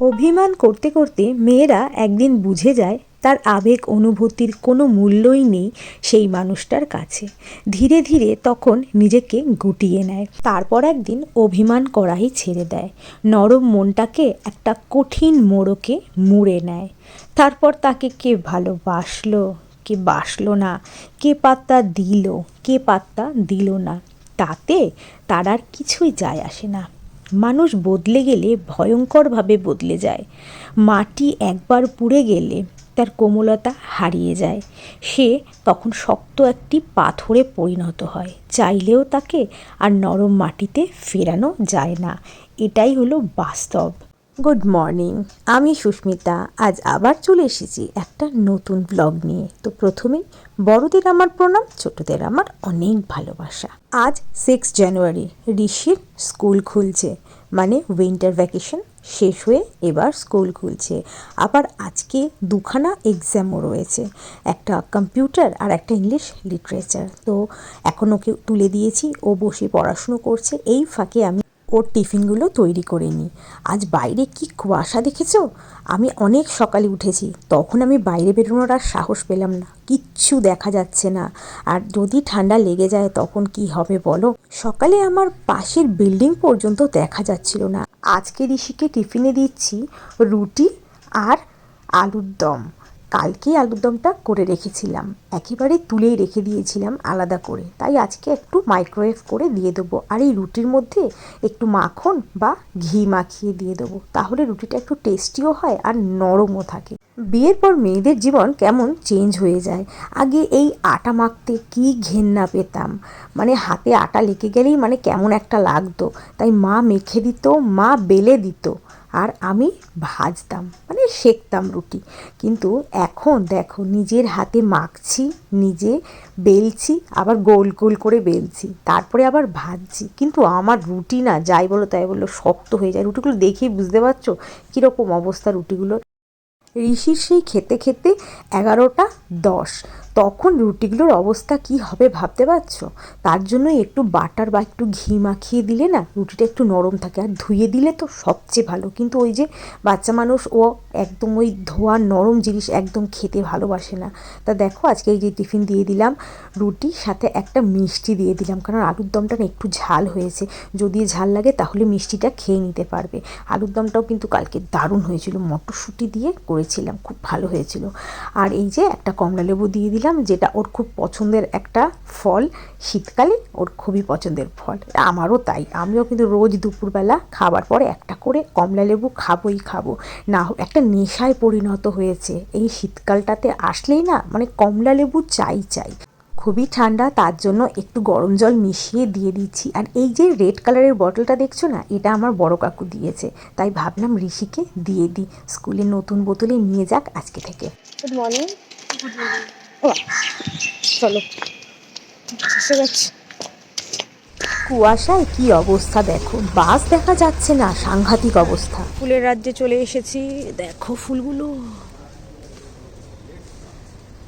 অভিমান করতে করতে মেয়েরা একদিন বুঝে যায় তার আবেগ অনুভূতির কোনো মূল্যই নেই সেই মানুষটার কাছে। ধীরে ধীরে তখন নিজেকে গুটিয়ে নেয়। তারপর একদিন অভিমান করাই ছেড়ে দেয়। নরম মনটাকে একটা কঠিন মোড়কে মুড়ে নেয়। তারপর তাকে কে ভালোবাসলো, কে বাসলো না, কে পাত্তা দিল, কে পাত্তা দিল না। তাতে তার আর কিছুই যায় আসে না। মানুষ বদলে গেলে ভয়ঙ্করভাবে বদলে যায়। মাটি একবার পুড়ে গেলে তার কোমলতা হারিয়ে যায়। সে তখন শক্ত একটি পাথরে পরিণত হয়। চাইলেও তাকে আর নরম মাটিতে ফেরানো যায় না। এটাই হলো বাস্তব। গুড মর্নিং আমি সুস্মিতা। আজ আবার চলে এসেছি একটা নতুন ব্লগ নিয়ে। তো প্রথমেই, বড়দের আমার প্রণাম, ছোটদের আমার অনেক ভালোবাসা। আজ সিক্স জানুয়ারি ঋষির স্কুল খুলছে। মানে উইন্টার ভ্যাকেশন শেষ হয়ে এবার স্কুল খুলছে। আবার আজকে দুখানা এক্সামও রয়েছে। একটা কম্পিউটার আর একটা ইংলিশ লিটারেচার তো এখন ওকে তুলে দিয়েছি। ও বসে পড়াশুনো করছে। এই ফাঁকে আমি ওর টিফিনগুলো তৈরি করে নিই। আজ বাইরে কি কুয়াশা দেখেছ? আমি অনেক সকালে উঠেছি, তখন আমি বাইরে বেরোনোর আর সাহস পেলাম না। কিচ্ছু দেখা যাচ্ছে না। আর যদি ঠান্ডা লেগে যায়, তখন কি হবে বলো? সকালে আমার পাশের বিল্ডিং পর্যন্ত দেখা যাচ্ছিল না। আজকে ঋষিকে টিফিনে দিচ্ছি রুটি আর আলুর দম। কালকে আলুর দমটা করে রেখেছিলাম। একেবারে তুলেই রেখে দিয়েছিলাম আলাদা করে। তাই আজকে একটু মাইক্রোওয়েভ করে দিয়ে দেবো। আর এই রুটির মধ্যে একটু মাখন বা ঘি মাখিয়ে দিয়ে দেবো। তাহলে রুটিটা একটু টেস্টিও হয় আর নরমও থাকে। বিয়ের পর মেয়েদের জীবন কেমন চেঞ্জ হয়ে যায়। আগে এই আটা মাখতে কি ঘেন্না পেতাম। মানে হাতে আটা লেগে গেলেই মানে কেমন একটা লাগতো। তাই মা মেখে দিত, মা বেলে দিত। আর আমি ভাজতাম মানে সেকতাম রুটি। কিন্তু এখন দেখো, নিজের হাতে মাখছি, নিজে বেলছি, আবার গোল গোল করে বেলছি, তারপরে আবার ভাজছি। কিন্তু আমার রুটি না, যাই বলো তাই বলল শক্ত হয়ে যায়। রুটিগুলো দেখেই বুঝতে পারছ কীরকম অবস্থা রুটিগুলো ঋষির সেই খেতে খেতে এগারোটা দশ তখন রুটিগুলোর অবস্থা কি হবে ভাবতে পারছ? তার জন্য একটু বাটার বা একটু ঘি মাখিয়ে দিলে না রুটিটা একটু নরম থাকে। আর ধুয়ে দিলে তো সবচেয়ে ভালো। কিন্তু ওই যে বাচ্চা মানুষ, ও একদম ওই ধোয়া নরম জিনিস একদম খেতে ভালোবাসে না। তা দেখো, আজকে এই যে টিফিন দিয়ে দিলাম রুটি, সাথে একটা মিষ্টি দিয়ে দিলাম। কারণ আলুর দমটা না একটু ঝাল হয়েছে। যদি ঝাল লাগে তাহলে মিষ্টিটা খেয়ে নিতে পারবে। আলুর দমটাও কিন্তু কালকে দারুণ হয়েছিল। মটরশুঁটি দিয়ে করেছিলাম। খুব ভালো হয়েছিল। আর এই যে একটা কমলা লেবু দিয়ে দিলাম। যেটা ওর খুব পছন্দের একটা ফল শীতকালে ওর খুবই পছন্দের ফল। আমারও তাই। আমিও কিন্তু রোজ দুপুরবেলা খাবার পরে একটা করে কমলা লেবু খাবোই খাব। না হোক একটা নেশায় পরিণত হয়েছে। এই শীতকালটাতে আসলেই না মানে কমলা লেবু চাই চাই। খুবই ঠান্ডা তার জন্য একটু গরম জল মিশিয়ে দিয়ে দিচ্ছি। আর এই যে রেড কালারের বটলটা দেখছ না এটা আমার বড় কাকু দিয়েছে। তাই ভাবলাম ঋষিকে দিয়ে দিই। স্কুলে নতুন বোতলে নিয়ে যাক আজকে থেকে। গুড মর্নিং চলো। এসে গেছি। কুয়াশায় কি অবস্থা দেখো? বাস দেখা যাচ্ছে না সাংঘাতিক অবস্থা। ফুলের রাজ্যে চলে এসেছি। দেখো ফুলগুলো।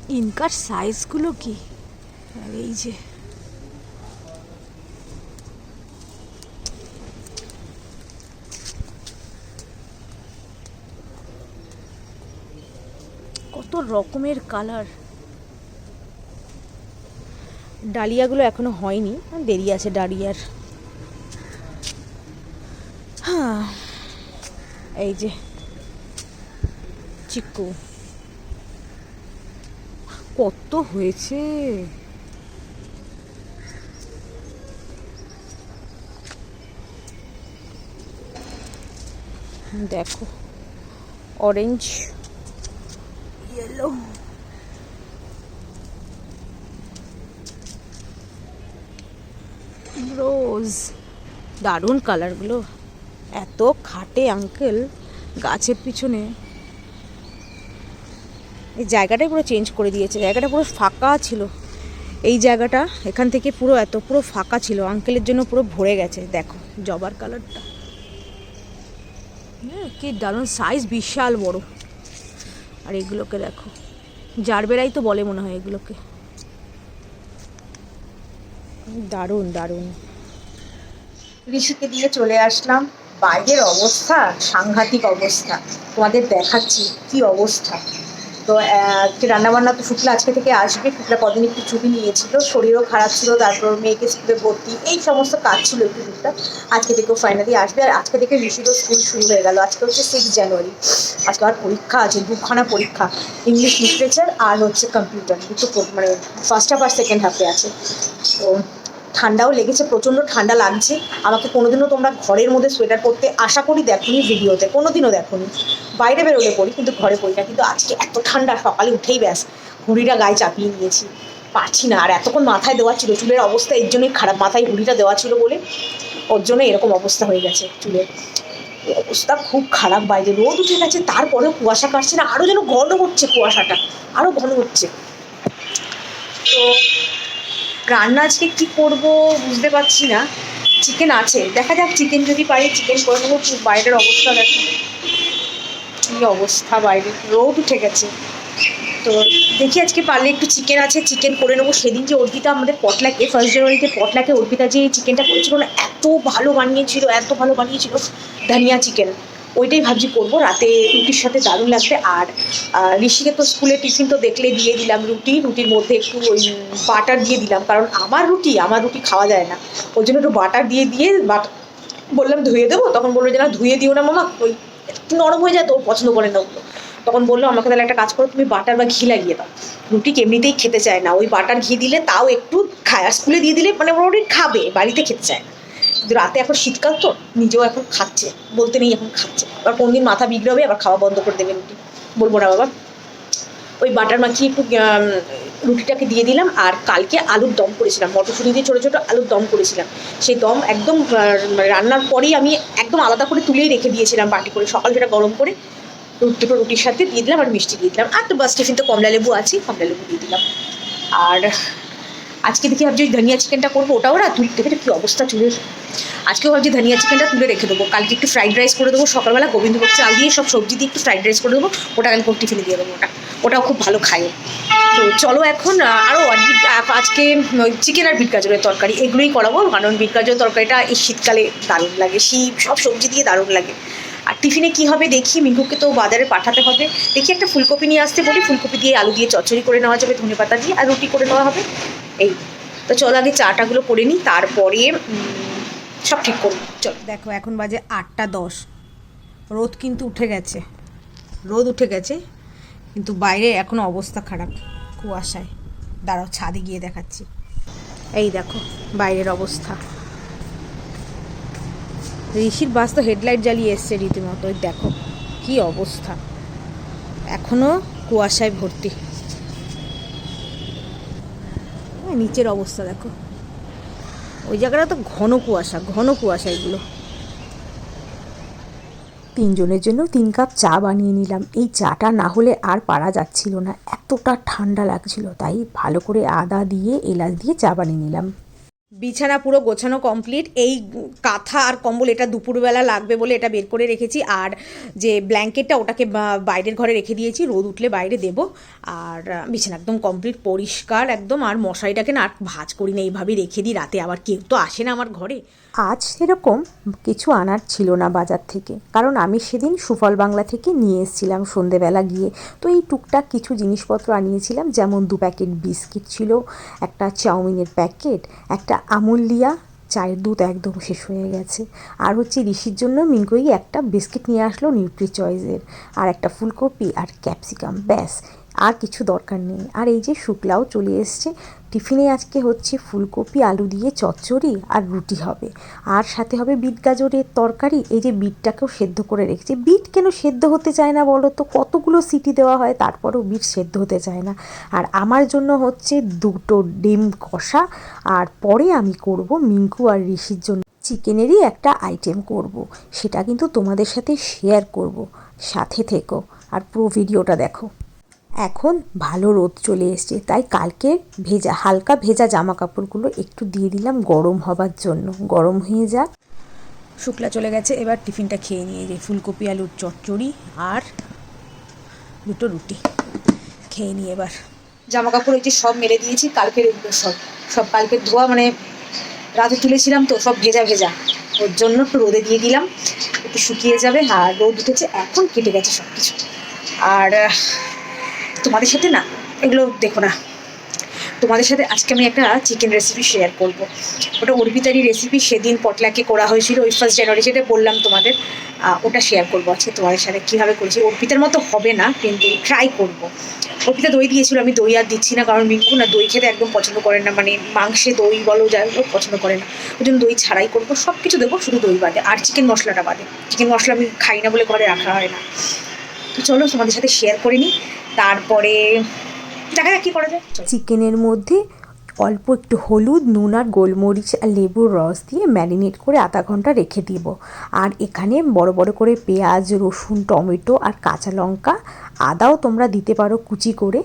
ইনকার সাইজগুলো কি? আর এই যে। কত রকমের কালার। ডালিয়াগুলো এখনও হয়নি। দেরি আছে ডালিয়ার। হ্যাঁ এই যে চিকু কত হয়েছে? দেখো অরেঞ্জ রোজ দারুণ কালারগুলো এত খাটে আঙ্কেল গাছের পিছনে। এই জায়গাটাই পুরো চেঞ্জ করে দিয়েছে, জায়গাটা পুরো ফাঁকা ছিল। এই জায়গাটা, এখান থেকে পুরো এত, পুরো ফাঁকা ছিল আঙ্কেলের জন্য পুরো ভরে গেছে, দেখো, জবার কালারটা কি দারুণ সাইজ বিশাল বড়। আর এগুলোকে দেখো, জারবেরাই তো বলে মনে হয় এগুলোকে। দারুণ দারুণ। ঋষিকে দিয়ে চলে আসলাম। বাইরের অবস্থা, সাংঘাতিক অবস্থা। তোমাদের দেখাচ্ছি কি অবস্থা। তো রান্না বান্না তো শুক্লা আজকে থেকে আসবে। শুক্লা কদিন একটু ছুটি নিয়েছিল, শরীরও খারাপ ছিল, তারপর মেয়েকে স্কুলে ভর্তি। এই সমস্ত কাজ ছিল একটু টুকটাক। আজকে থেকেও ফাইনালি আসবে। আর আজকে থেকে ঋষিরও স্কুল শুরু হয়ে গেল। আজকে হচ্ছে সিক্স জানুয়ারি আজকে আর পরীক্ষা আছে, দুখানা পরীক্ষা। ইংলিশ লিটারেচার আর হচ্ছে কম্পিউটার দুটো মানে ফার্স্ট হাফ আর সেকেন্ড হাফে আছে। তো ঠান্ডাও লেগেছে, প্রচণ্ড ঠান্ডা লাগছে। আমাকে কোনোদিনও তোমরা ঘরের মধ্যে সোয়েটার পরতে আশা করি দেখোনি ভিডিওতে, কোনোদিনও দেখোনি। বাইরে বেরোলে পড়ি, কিন্তু ঘরে পড়ি না। কিন্তু আজকে এত ঠান্ডা, সকালে উঠেই ব্যাস ঘুড়িটা গায়ে চাপিয়ে নিয়েছি। পারছি না, আর এতক্ষণ মাথায় দেওয়া ছিল, চুলের অবস্থা এর জন্যই খারাপ, মাথায় ঘুড়িটা দেওয়া ছিল বলে ওর জন্য এরকম অবস্থা হয়ে গেছে চুলের অবস্থা খুব খারাপ বাইরে রোদ উঠে গেছে, তারপরেও কুয়াশা কাটছে না আরও যেন ঘন হচ্ছে কুয়াশাটা আরও ঘন হচ্ছে। তো রান্না আজকে কী করব বুঝতে পারছি না। চিকেন আছে, দেখা যাক চিকেন যদি পারি চিকেন করে নেব বাইরের অবস্থা দেখো। কী অবস্থা বাইরে, রোদ উঠে গেছে। তো দেখি আজকে পারলে একটু চিকেন আছে চিকেন করে নেব। সেদিন যে অর্পিতা আমাদের পটলাকে ফার্স্ট জানুয়ারিতে পটলাকে অর্পিতা যে চিকেনটা করেছিল, না, এত ভালো বানিয়েছিল, এত ভালো বানিয়েছিল। ধনিয়া চিকেন ওইটাই ভাবছি করব। রাতে রুটির সাথে দারুণ লাগবে। আর ঋষিকে তো স্কুলে টিফিন তো দেখলে দিয়ে দিলাম রুটি। রুটির মধ্যে একটু ওই বাটার দিয়ে দিলাম। কারণ আমার রুটি আমার রুটি খাওয়া যায় না। ওই জন্য একটু বাটার দিয়ে দিয়ে বাটার বললাম ধুয়ে দেবো। তখন বলল যে, না, ধুয়ে দিও না মামা। ওই একটু নরম হয়ে যায় তো পছন্দ করে না ওগুলো। তখন বলল, আমাকে তাহলে একটা কাজ করো, তুমি বাটার বা ঘি লাগিয়ে দাও। রুটি এমনিতেই খেতে চায় না। ওই বাটার ঘি দিলে তাও একটু খায়। আর স্কুলে দিয়ে দিলে মানে মোটামুটি খাবে, বাড়িতে খেতে চায় না। রাতে এখন শীতকাল তো, নিজেও এখন খাচ্ছে, বলতে নেই এখন খাচ্ছে। আবার কোনদিন মাথা বিগড়াবে, আবার খাওয়া বন্ধ করে দেবে রুটি। বলব না বাবা। ওই বাটার মাখিয়ে একটু রুটিটাকে দিয়ে দিলাম, আর কালকে আলুর দম করেছিলাম। মটরশুঁটি দিয়ে ছোটো ছোটো আলুর দম করেছিলাম। সেই দম একদম মানে রান্নার পরেই আমি একদম আলাদা করে তুলেই রেখে দিয়েছিলাম বাটি করে। সকাল সেটা গরম করে দুটো রুটির সাথে দিয়ে দিলাম আর মিষ্টি দিয়ে দিলাম। আর তো বাস, টিফিন তো কমলা লেবু আছে কমলা লেবু দিয়ে দিলাম। আর আজকে দেখি ভাবছি ধনিয়া চিকেনটা করব, ওটাও না তুলতে, দেখে কী অবস্থা চুলের। আজকেও ভাবছি ধনিয়া চিকেনটা তুলে রেখে দেবো। কালকে একটু ফ্রাইড রাইস করে দেবো, সকালবেলা গোবিন্দভোগ চাল দিয়ে সব সবজি দিয়ে একটু ফ্রাইড রাইস করে দেবো, ওটা কালকে ওর টিফিনে দিয়ে দেবো ওটা। ওটাও খুব ভালো খায় তো চলো এখন আরও আজকে চিকেন আর বিট গাজরের তরকারি, এগুলোই করাবো, কারণ বিট গাজরের তরকারিটা এই শীতকালে দারুণ লাগে, শিম, সব সবজি দিয়ে দারুণ লাগে। আর টিফিনে কী হবে দেখি মিঙ্কুকে তো বাজারে পাঠাতে হবে। দেখি একটা ফুলকপি নিয়ে আসতে বলি, ফুলকপি দিয়ে আলু দিয়ে চচ্চড়ি করে নেওয়া যাবে ধনে পাতা দিয়ে, আর রুটি করে নেওয়া হবে। এই। তো চলো আগে চাটাগুলো করে নিই, তারপরে সব ঠিক করব। চলো। দেখো, এখন বাজে আটটা দশ। রোদ কিন্তু উঠে গেছে। রোদ উঠে গেছে, কিন্তু বাইরে এখনও অবস্থা খারাপ কুয়াশায়। দাঁড়াও, ছাদে গিয়ে দেখাচ্ছি। এই দেখো, বাইরের অবস্থা। ঋষির বাস তো হেডলাইট জ্বালিয়ে এসছে রীতিমতো। দেখো, কি অবস্থা। এখনও কুয়াশায় ভর্তি এই নিচের অবস্থা দেখো। ওই জায়গাটা তো ঘন কুয়াশা ঘন কুয়াশা এগুলো। তিনজনের জন্য তিন কাপ চা বানিয়ে নিলাম। এই চাটা না হলে আর পারা যাচ্ছিল না। এতটা ঠান্ডা লাগছিল, তাই ভালো করে আদা দিয়ে এলাচ দিয়ে চা বানিয়ে নিলাম। বিছানা পুরো গোছানো কমপ্লিট এই কাঁথা আর কম্বল, এটা দুপুরবেলা লাগবে বলে এটা বের করে রেখেছি। আর যে ব্ল্যাঙ্কেটটা, ওটাকে বাইরের ঘরে রেখে দিয়েছি। রোদ উঠলে বাইরে দেব। আর বিছানা একদম কমপ্লিট পরিষ্কার একদম। আর মশারিটাকে না আর ভাজ করি না, এইভাবেই রেখে দিই রাতে। আবার কেউ তো আসে না আমার ঘরে। আজ সেরকম কিছু আনার ছিল না বাজার থেকে। কারণ আমি সেদিন সুফল বাংলা থেকে নিয়ে এসেছিলাম সন্ধেবেলা গিয়ে। তো এই টুকটাক কিছু জিনিসপত্র আনিয়েছিলাম। যেমন দু প্যাকেট বিস্কিট ছিল, একটা চাউমিনের প্যাকেট, একটা আমুলিয়া চায়ের দুধ একদম শেষ হয়ে গেছে। আর হচ্ছে ঋষির জন্য মিঙ্কই একটা বিস্কিট নিয়ে আসলো নিউট্রি চয়েসের আর একটা ফুলকপি আর ক্যাপসিকাম ব্যাস, আর কিছু দরকার নেই। আর এই যে শুক্লাও চলে এসছে টিফিনে আজকে হচ্ছে ফুলকপি, আলু দিয়ে চচ্চড়ি আর রুটি হবে। আর সাথে হবে বিট গাজরের তরকারি। এই যে বিটটাকেও সেদ্ধ করে রেখেছি। বিট কেন সেদ্ধ হতে চায় না বলো তো? কতগুলো সিটি দেওয়া হয়, তারপরেও বিট সেদ্ধ হতে চায় না। আর আমার জন্য হচ্ছে দুটো ডিম কষা, আর পরে আমি করব মিঙ্কু আর ঋষির জন্য চিকেনেরই একটা আইটেম করব। সেটা কিন্তু তোমাদের সাথে শেয়ার করব। সাথে থেকো। আর পুরো ভিডিওটা দেখো। এখন ভালো রোদ চলে এসছে, তাই কালকে ভেজা, হালকা ভেজা জামা কাপড়গুলো একটু দিয়ে দিলাম গরম হবার জন্য। গরম হয়ে যাক। শুক্লা চলে গেছে, এবার টিফিনটা খেয়ে নিয়ে যে ফুলকপি, আলুর চচ্চড়ি আর দুটো রুটি খেয়ে নিয়ে এবার। জামা কাপড় ওই যে সব মেলে দিয়েছি, কালকের এগুলো সব সব কালকের ধোয়া মানে রাতে তুলেছিলাম তো, সব ভেজা ভেজা। ওর জন্য একটু রোদে দিয়ে দিলাম, একটু শুকিয়ে যাবে, আর রোদ উঠেছে, এখন কেটে গেছে সব কিছু আর তোমাদের সাথে না, এগুলো দেখো না। তোমাদের সাথে আজকে আমি একটা চিকেন রেসিপি শেয়ার করব। ওটা অর্পিতারই রেসিপি সেদিন পটলাকে করা হয়েছিল, ওই ফার্স্ট জানুয়ারি যেটা বললাম তোমাদের ওটা শেয়ার করব আজকে তোমাদের সাথে, কীভাবে করেছি। অর্পিতার মতো হবে না, কিন্তু ট্রাই করব। অর্পিতা দই দিয়েছিল, আমি দই আর দিচ্ছি না, কারণ মিঙ্কু না দই খেতে একদম পছন্দ করে না মানে মাংসে দই বলো, যাই হোক, পছন্দ করে না। ওই জন্য দই ছাড়াই করব সব কিছু দেবো, শুধু দই বাদে, আর চিকেন মশলাটা বাদে। চিকেন মশলা আমি খাই না বলে ঘরে রাখা হয় না। তো চলো তোমাদের সাথে শেয়ার করে নিই। তারপরে দেখা যাক কী করা যায়। চিকেনের মধ্যে অল্প একটু হলুদ, নুন আর গোলমরিচ আর লেবুর রস দিয়ে ম্যারিনেট করে আধা ঘণ্টা রেখে দিব। আর এখানে বড় বড় করে পেঁয়াজ, রসুন, টমেটো আর কাঁচা লঙ্কা আদাও তোমরা দিতে পারো কুচি করে।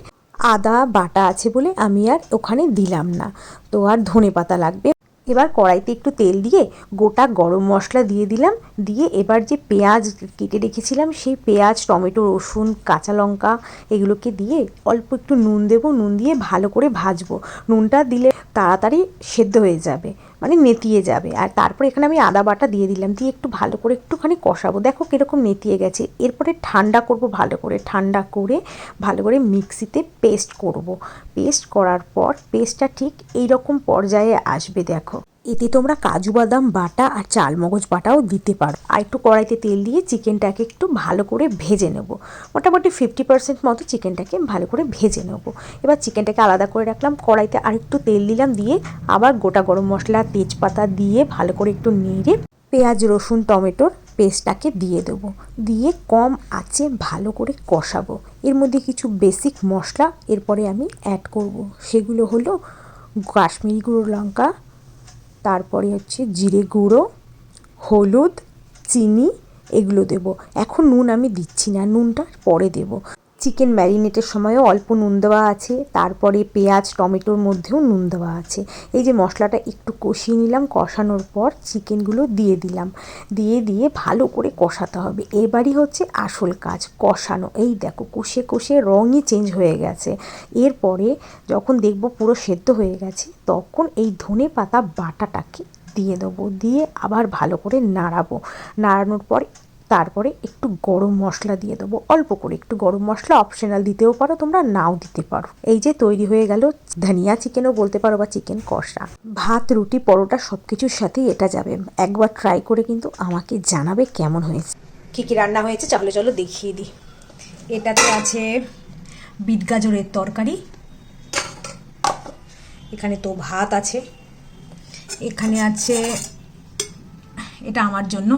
আদা বাটা আছে বলে আমি আর ওখানে দিলাম না। তো আর ধনে পাতা লাগবে এবার কড়াইতে একটু তেল দিয়ে গোটা গরম মশলা দিয়ে দিলাম। দিয়ে এবার যে পেঁয়াজ কেটে রেখেছিলাম, সেই পেঁয়াজ, টমেটো, রসুন, কাঁচা লঙ্কা এগুলোকে দিয়ে অল্প একটু নুন দেবো। নুন দিয়ে ভালো করে ভাজবো। নুনটা দিলে তাড়াতাড়ি সেদ্ধ হয়ে যাবে। মানে নেতিয়ে যাবে। আর তারপর এখানে আমি আদা বাটা দিয়ে দিলাম, দিয়ে একটু ভালো করে একটুখানি কষাবো। দেখো কীরকম নেতিয়ে গেছে। এরপরে ঠান্ডা করব ভালো করে। ঠান্ডা করে ভালো করে মিক্সিতে পেস্ট করব। পেস্ট করার পর, পেস্টটা ঠিক এই রকম পর্যায়ে আসবে, দেখো। এতে তোমরা কাজু বাদাম, বাটা আর চালমগজ বাটাও দিতে পারো। আর একটু কড়াইতে তেল দিয়ে চিকেনটাকে একটু ভালো করে ভেজে নেব। মোটামুটি ফিফটি পার্সেন্ট মতো চিকেনটাকে ভালো করে ভেজে নেব। এবার চিকেনটাকে আলাদা করে রাখলাম। কড়াইতে আর একটু তেল দিলাম দিয়ে আবার গোটা গরম মশলা, তেজপাতা দিয়ে ভালো করে একটু নেড়ে পেঁয়াজ, রসুন টমেটোর পেস্টটাকে দিয়ে দেবো। দিয়ে কম আঁচে ভালো করে কষাবো। এর মধ্যে কিছু বেসিক মশলা এরপরে আমি অ্যাড করব। সেগুলো হলো কাশ্মীরি গুঁড়ো লঙ্কা তারপরে হচ্ছে জিরে গুঁড়ো, হলুদ, চিনি, এগুলো দেব। এখন নুন আমি দিচ্ছি না, নুনটা পরে দেব। চিকেন ম্যারিনেটের সময়ও অল্প নুন দেওয়া আছে, তারপরে পেঁয়াজ, টমেটোর মধ্যেও নুন দেওয়া আছে। এই যে মশলাটা একটু কষিয়ে নিলাম, কষানোর পর চিকেনগুলো দিয়ে দিলাম। দিয়ে দিয়ে ভালো করে কষাতে হবে। এবারই হচ্ছে আসল কাজ, কষানো। এই দেখো, কষে কষে রঙই চেঞ্জ হয়ে গেছে। এরপরে যখন দেখব পুরো সেদ্ধ হয়ে গেছে, তখন এই ধনে পাতা বাটাটাকে দিয়ে দেবো। দিয়ে আবার ভালো করে নাড়াবো। নাড়ানোর পর তারপরে একটু গরম মশলা দিয়ে দেবো। অল্প করে একটু গরম মশলা অপশনাল দিতেও পারো, তোমরা নাও দিতে পারো। এই যে তৈরি হয়ে গেল ধনিয়া চিকেনও বলতে পারো বা চিকেন কষা। ভাত, রুটি, পরোটা সব কিছুর সাথেই এটা যাবে। একবার ট্রাই করে কিন্তু আমাকে জানাবে কেমন হয়েছে। কী কী রান্না হয়েছে? চলো চলো, দেখিয়ে দিই। এটাতে আছে বিট গাজরের তরকারি। এখানে তো ভাত আছে। এখানে আছে, এটা আমার জন্য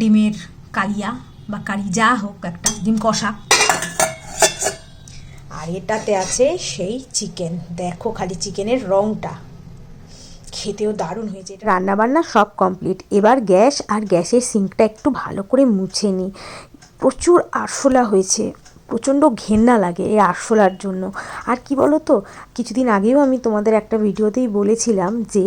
ডিমের কালিয়া বা কারি যা হোক একটা, ডিম কষা। আর এটাতে আছে সেই চিকেন দেখো খালি চিকেনের রংটা। খেতেও দারুণ হয়েছে। এটা রান্না বান্না সব কমপ্লিট এবার গ্যাস আর গ্যাসের সিঙ্কটা একটু ভালো করে মুছে নিই প্রচুর আরশোলা হয়েছে। প্রচণ্ড ঘেন্না লাগে এই আরশোলার জন্য। আর কি বলো তো কিছুদিন আগেও আমি তোমাদের একটা ভিডিওতেই বলেছিলাম যে,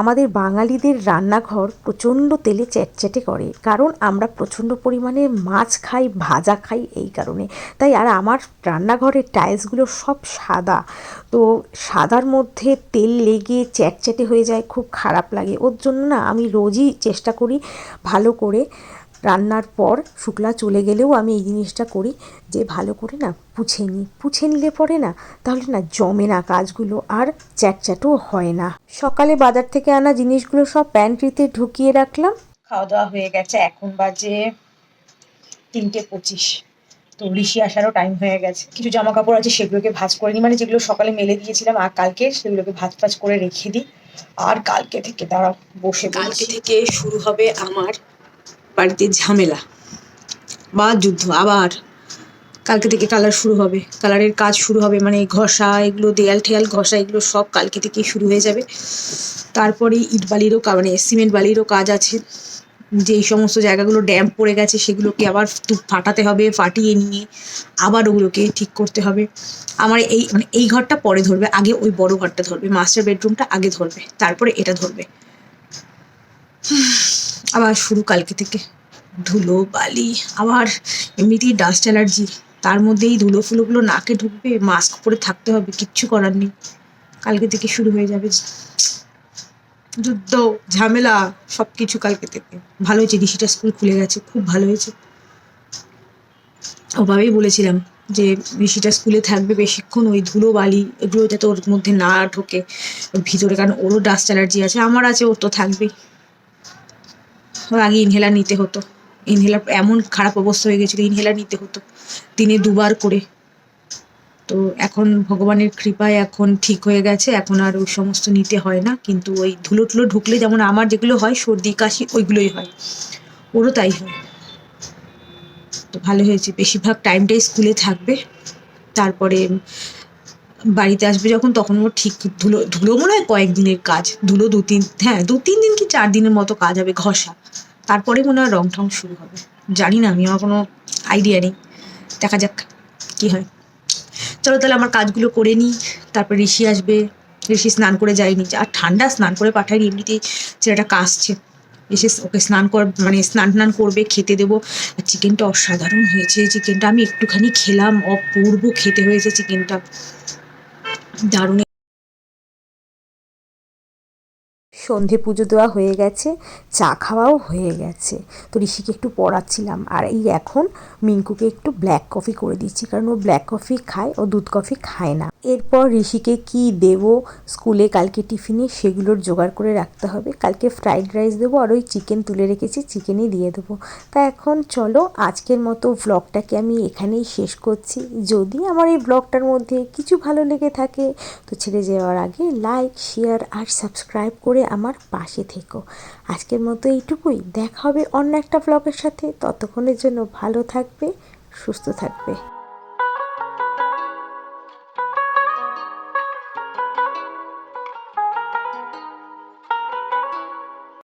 আমাদের বাঙালিদের রান্নাঘর প্রচণ্ড তেলে চ্যাটচ্যাটে করে। কারণ আমরা প্রচণ্ড পরিমাণে মাছ খাই, ভাজা খাই এই কারণে। তাই আর আমার রান্নাঘরের টাইলসগুলো সব সাদা। তো সাদার মধ্যে তেল লেগে চ্যাটচ্যাটে হয়ে যায়, খুব খারাপ লাগে। ওর জন্য না আমি রোজই চেষ্টা করি ভালো করে রান্নার পর শুক্লা চলে গেলেও আমি এই জিনিসটা করি যে ভালো করে না পুছে নিই। পুছে নিলে পরে না তাহলে না জমে না কাজগুলো আর চ্যাটচ্যাটও হয় না। সকালে বাজার থেকে আনা জিনিসগুলো সব প্যান্ট্রিতে ঢুকিয়ে রাখলাম। খাওয়া দাওয়া হয়ে গেছে এখন বাজে তিনটে পঁচিশ। তো ঋষি আসারও টাইম হয়ে গেছে। কিছু জামা কাপড় আছে সেগুলোকে ভাঁজ করে নিই। মানে যেগুলো সকালে মেলে দিয়েছিলাম আর কালকে সেগুলোকে ভাঁজ ফাজ করে রেখে দিই। আর কালকে থেকে তারা বসে। কালকে থেকে শুরু হবে আমার বাড়িতে ঝামেলা বা যুদ্ধ, আবার কালকে থেকে কালার শুরু হবে, কালারের কাজ শুরু হবে মানে ঘষা এগুলো, দেয়াল ঠেয়াল ঘষা এগুলো সব কালকে থেকেই শুরু হয়ে যাবে। তারপরে ইট বালিরও মানে সিমেন্ট বালিরও কাজ আছে, যেই সমস্ত জায়গাগুলো ড্যাম পড়ে গেছে সেগুলোকে আবার ফাটাতে হবে, ফাটিয়ে নিয়ে আবার ওগুলোকে ঠিক করতে হবে। আমার এই মানে এই ঘরটা পরে ধরবে, আগে ওই বড় ঘরটা ধরবে, মাস্টার বেডরুমটা আগে ধরবে, তারপরে এটা ধরবে। আবার শুরু কালকে থেকে। ধুলো, বালি, আবার এমনিতেই ডাস্ট অ্যালার্জি তার মধ্যেই ধুলো ফুলোগুলো নাকে ঢুকবে মাস্ক পরে থাকতে হবে, কিচ্ছু করার নেই। কালকে থেকে শুরু হয়ে যাবে। যুদ্ধ, ঝামেলা সব কিছু কালকে থেকে। ভালো হয়েছে, ঋষিটা স্কুল খুলে গেছে, খুব ভালো হয়েছে। ওভাবেই বলেছিলাম যে, ঋষিটা স্কুলে থাকবে বেশিক্ষণ, ওই ধুলো, বালি এগুলো যাতে ওর মধ্যে না ঢোকে। ভিতরে, কারণ ওরও ডাস্ট অ্যালার্জি আছে, আমার আছে, ওর তো থাকবেই। আগে ইনহেলার নিতে হতো। ইনহেলার এমন খারাপ অবস্থা হয়ে গেছিল ইনহেলার নিতে হতো, দিনে দুবার করে। তো এখন ভগবানের কৃপায় এখন ঠিক হয়ে গেছে, এখন আর ওই সমস্ত নিতে হয় না, কিন্তু ওই ধুলো টুলো ঢুকলে যেমন আমার যেগুলো হয়, সর্দি, কাশি, ওইগুলোই হয়। ওরও তাই হয়। তো ভালো হয়েছে। বেশিরভাগ টাইমটাই স্কুলে থাকবে। তারপরে বাড়িতে আসবে যখন, তখন ওর ঠিক ধুলো ধুলো মনে হয় কয়েকদিনের কাজ। ধুলো দু তিন হ্যাঁ দু তিন দিন কি চার দিনের মতো কাজ হবে, ঘষা। তারপরে মনে হয় রং টং শুরু হবে। জানি না, আমি আমার কোনো আইডিয়া নেই। দেখা যাক কি হয়। চলো তাহলে আমার কাজগুলো করে নিই, তারপর ঋষি আসবে। ঋষি স্নান করে যায়নি। আর ঠান্ডা স্নান করে পাঠায়নি, এমনিতেই ছেলেটা কাশছে। এসে ওকে স্নান কর মানে স্নান টান করবে, খেতে দেবো। আর চিকেনটা অসাধারণ হয়েছে চিকেনটা আমি একটুখানি খেলাম, অপূর্ব খেতে হয়েছে চিকেনটা দারুণ সন্ধে পুজো দেওয়া হয়ে গেছে, চা খাওয়াও হয়ে গেছে। তো ঋষিকে একটু পড়াচ্ছিলাম আর এই এখন মিঙ্কুকে একটু ব্ল্যাক কফি করে দিচ্ছি কারণ ও ব্ল্যাক কফি খায়, ও দুধ কফি খায় না। এরপর ঋষিকে কি দেব স্কুলে কালকে টিফিনে সেগুলোর জোগাড় করে রাখতে হবে। কালকে ফ্রাইড রাইস দেবো আর ওই চিকেন তুলে রেখেছি চিকেনই দিয়ে দেবো। তা এখন চলো আজকের মতো ব্লগটাকে আমি এখানেই শেষ করছি। যদি আমার এই ব্লগটার মধ্যে কিছু ভালো লেগে থাকে, তো ছেড়ে যাওয়ার আগে লাইক শেয়ার আর সাবস্ক্রাইব করে আমার পাশে থেকো। আজকের মতো এইটুকুই। দেখা হবে অন্য একটা ব্লগের সাথে। ততক্ষণের জন্য ভালো থাকবে, সুস্থ থাকবে।